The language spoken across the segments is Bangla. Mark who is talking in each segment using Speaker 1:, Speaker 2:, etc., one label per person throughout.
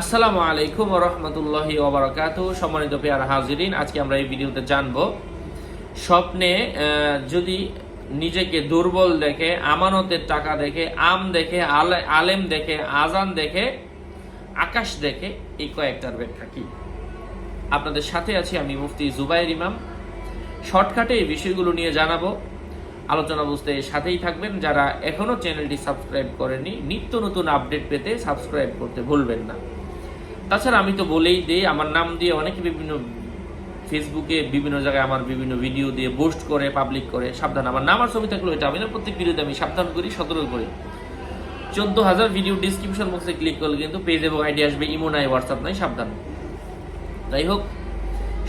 Speaker 1: আসসালামু আলাইকুম রহমতুল্লাহি ওবরাকাত সম্মানিত পেয়ার হাজিরিন, আজকে আমরা এই ভিডিওতে জানব স্বপ্নে যদি নিজেকে দুর্বল দেখে, আমানতের টাকা দেখে, আম দেখে আলেম দেখে, আজান দেখে, আকাশ দেখে, এই কয়েকটার ব্যাখ্যা কি? আপনাদের সাথে আছি আমি মুফতি জুবাইর ইমাম। শর্টকাটে এই বিষয়গুলো নিয়ে জানাব। আলোচনা বুঝতে সাথেই থাকবেন। যারা এখনও চ্যানেলটি সাবস্ক্রাইব করেনি নিত্য নতুন আপডেট পেতে সাবস্ক্রাইব করতে ভুলবেন না। তাছাড়া আমি তো বলেই দিই, আমার নাম দিয়ে অনেকে বিভিন্ন ফেসবুকে বিভিন্ন জায়গায় আমার বিভিন্ন ভিডিও দিয়ে পোস্ট করে পাবলিক করে, সাবধান। আমার নাম আর ছবি থাকলেও এটা আমি না, প্রত্যেক ভিডিওতে আমি সাবধান করি, সতর্ক করি। চোদ্দ হাজার ভিডিও ডিসক্রিপশন বক্সে ক্লিক করলে কিন্তু পেজ এবং আইডি আসবে, ইমো নাই হোয়াটসঅ্যাপ নাই, সাবধান। যাই হোক,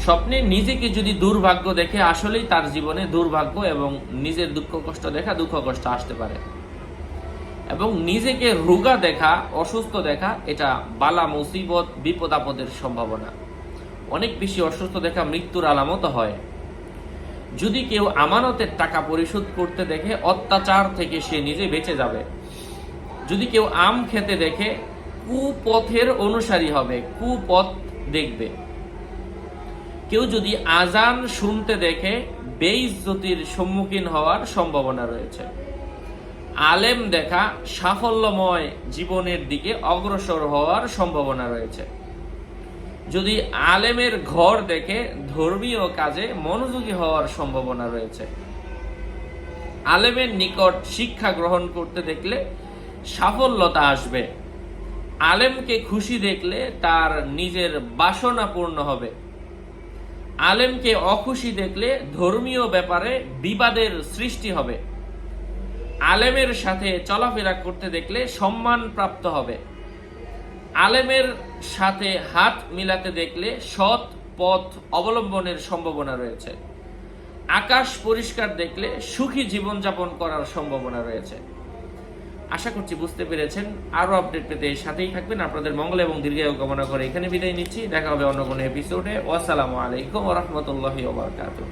Speaker 1: স্বপ্নে নিজেকে যদি দুর্ভাগ্য দেখে, আসলেই তার জীবনে দুর্ভাগ্য এবং নিজের দুঃখ কষ্ট দেখা, দুঃখ কষ্ট আসতে পারে। এবং নিজেকে রোগা দেখা, অসুস্থ দেখা, এটা বালা মুসিবত বিপদ আপদের সম্ভাবনা। অনেক বেশি অসুস্থ দেখা মৃত্যুর আলামত হয়। যদি কেউ আমানতের টাকা পরিশোধ করতে দেখে, অত্যাচার থেকে সে নিজে বেঁচে যাবে। যদি কেউ আম খেতে দেখে, কুপথের অনুসারী হবে, কুপথ দেখবে। কেউ যদি আজান শুনতে দেখে, বেইজ্জতির সম্মুখীন হওয়ার সম্ভাবনা রয়েছে। আলেম দেখা সাফল্যময় জীবনের দিকে অগ্রসর হওয়ার সম্ভাবনা রয়েছে। যদি আলেমের ঘর দেখে ধর্মীয় কাজে মনোযোগী হওয়ার সম্ভাবনা রয়েছে। আলেমের নিকট শিক্ষা গ্রহণ করতে দেখলে সাফল্যতা আসবে। আলেমকে খুশি দেখলে তার নিজের বাসনা পূর্ণ হবে। আলেমকে অখুশি দেখলে ধর্মীয় ব্যাপারে বিবাদের সৃষ্টি হবে। আলেমের সাথে চলাফেরা করতে দেখলে সম্মান প্রাপ্ত হবে। আলেমের সাথে হাত মিলাতে দেখলে সৎ পথ অবলম্বনের সম্ভাবনা রয়েছে। আকাশ পরিষ্কার দেখলে সুখী জীবনযাপন করার সম্ভাবনা রয়েছে। আশা করছি বুঝতে পেরেছেন। আরও আপডেট পেতে সাথেই থাকবেন। আপনাদের মঙ্গল এবং দীর্ঘায়ু কামনা করে এখানে বিদায় নিচ্ছি। দেখা হবে অন্য কোনো এপিসোডে ওয়াসালামু আলাইকুম রহমতুল্লাহি ওবরাকাতুহ